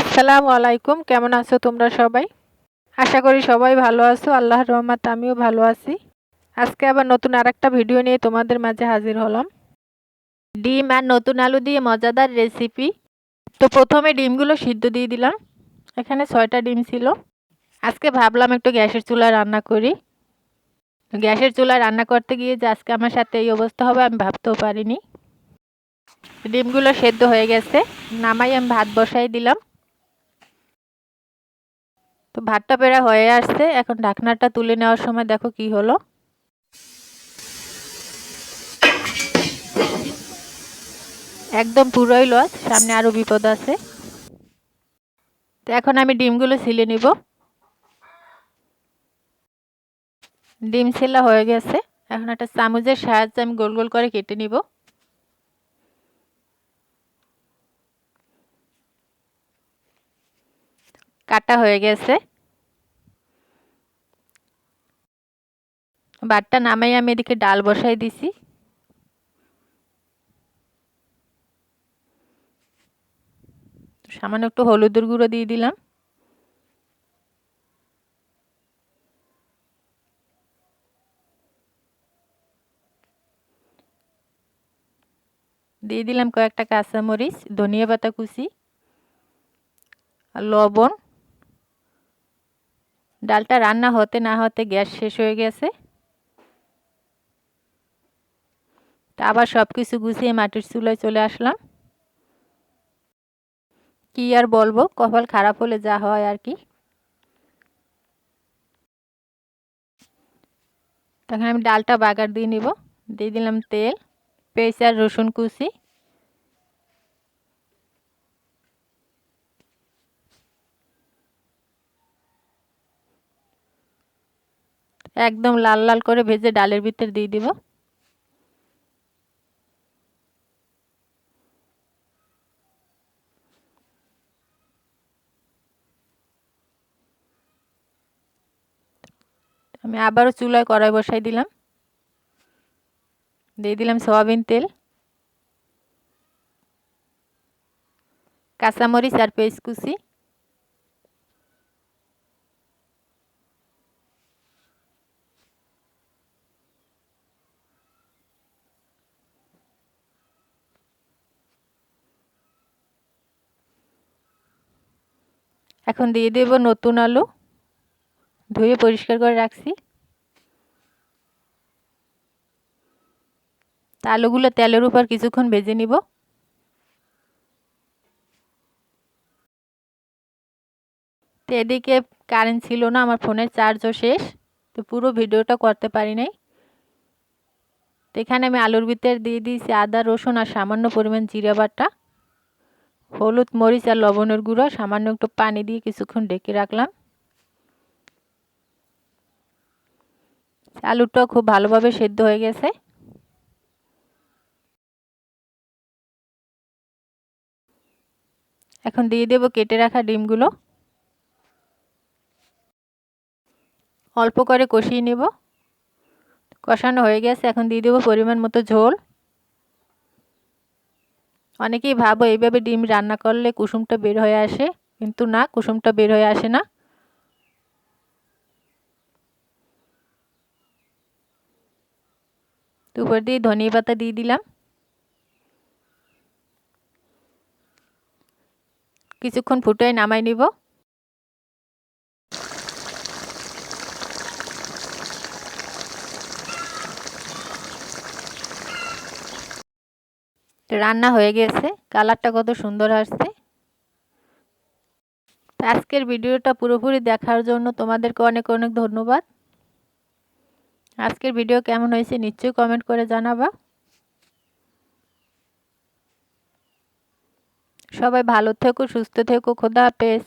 আসসালামু আলাইকুম, কেমন আছো তোমরা সবাই? আশা করি সবাই ভালো আছো আল্লাহ রহমত আমিও ভালো আছি। আজকে আবার নতুন আর একটা ভিডিও নিয়ে তোমাদের মাঝে হাজির হলাম। ডিম আর নতুন আলু দিয়ে মজাদার রেসিপি তো প্রথমে ডিমগুলো সিদ্ধ দিয়ে দিলাম। এখানে ছয়টা ডিম ছিল। আজকে ভাবলাম একটু গ্যাসের চুলায় রান্না করি। গ্যাসের চুলায় রান্না করতে গিয়ে যে আজকে আমার সাথে এই অবস্থা হবে, আমি ভাবতেও পারিনি। ডিমগুলো সেদ্ধ হয়ে গেছে। নামাই আমি ভাত বসাই দিলাম। তো ভাতটা পেরা হয়ে আসছে, এখন ঢাকনাটা তুলে নেওয়ার সময় দেখো কি হলো। একদম পুরোই লস সামনে আরও বিপদ আছে। তো এখন আমি ডিমগুলো ছিলে নিব। ডিম ছেলা হয়ে গেছে, এখন একটা চামচের সাহায্যে আমি গোল গোল করে কেটে নিব। কাটা হয়ে গেছে। বাটটা নামাই আমি এদিকে ডাল বসাই দিছি। সামান্য একটু হলুদের গুঁড়ো দিয়ে দিলাম। দিয়ে দিলাম কয়েকটা কাঁচামরিচ, ধনিয়া পাতা কুচি আর লবণ। ডালটা রান্না হতে না হতে গ্যাস শেষ হয়ে গেছে। তা আবার সব কিছু গুছিয়ে মাটির চুলায় চলে আসলাম। কি আর বলব, কপাল খারাপ হলে যা হয় আর কি। তখন আমি ডালটা বাগার দিয়ে নিব, দিয়ে দিলাম তেল, পেঁয়াজ আর রসুন কুচি। একদম লাল লাল করে ভেজে ডালের ভিতর দিয়ে দিব। আমি আবারও চুলায় কড়াই বসাই দিলাম। দিয়ে দিলাম সয়াবিন তেল, কাঁচামরিচ আর পেস্ট কুচি, এখন দিয়ে দেব নতুন আলু। ধুয়ে পরিষ্কার করে রাখছি। তা আলুগুলো তেলের উপর কিছুক্ষণ ভেজে নিব। তো এদিকে কারেন্ট ছিল না, আমার ফোনের চার্জও শেষ, তো পুরো ভিডিওটা করতে পারি নাই। তো এখানে আমি আলুর ভিতর দিয়ে দিয়েছি আদা, রসুন আর সামান্য পরিমাণ জিরা বাটা, হলুদ, মরিচ আর লবণের গুঁড়ো, সামান্য একটু পানি দিয়ে কিছুক্ষণ ডেকে রাখলাম। আলুটা খুব ভালোভাবে সেদ্ধ হয়ে গেছে। এখন দিয়ে দেব কেটে রাখা ডিমগুলো। অল্প করে কষিয়ে নেব। কষানো হয়ে গেছে, এখন দিয়ে দেবো পরিমাণ মতো ঝোল। অনেকেই ভাবো এইভাবে ডিম রান্না করলে কুসুমটা বের হয়ে আসে, কিন্তু না, কুসুমটা বের হয়ে আসে না। উপর দিয়ে ধনিয়া পাতা দিয়ে দিলাম। কিছুক্ষণ ফুটোয় নামাই নিব। রান্না হয়ে গেছে, কালারটা কত সুন্দর আসছে। আজকের ভিডিওটা পুরোপুরি দেখার জন্য তোমাদেরকে অনেক অনেক ধন্যবাদ। আজকের ভিডিও কেমন হয়েছে নিশ্চয়ই কমেন্ট করে জানাবা। সবাই ভালো থেকো, সুস্থ থেকো, খোদা হাফেজ।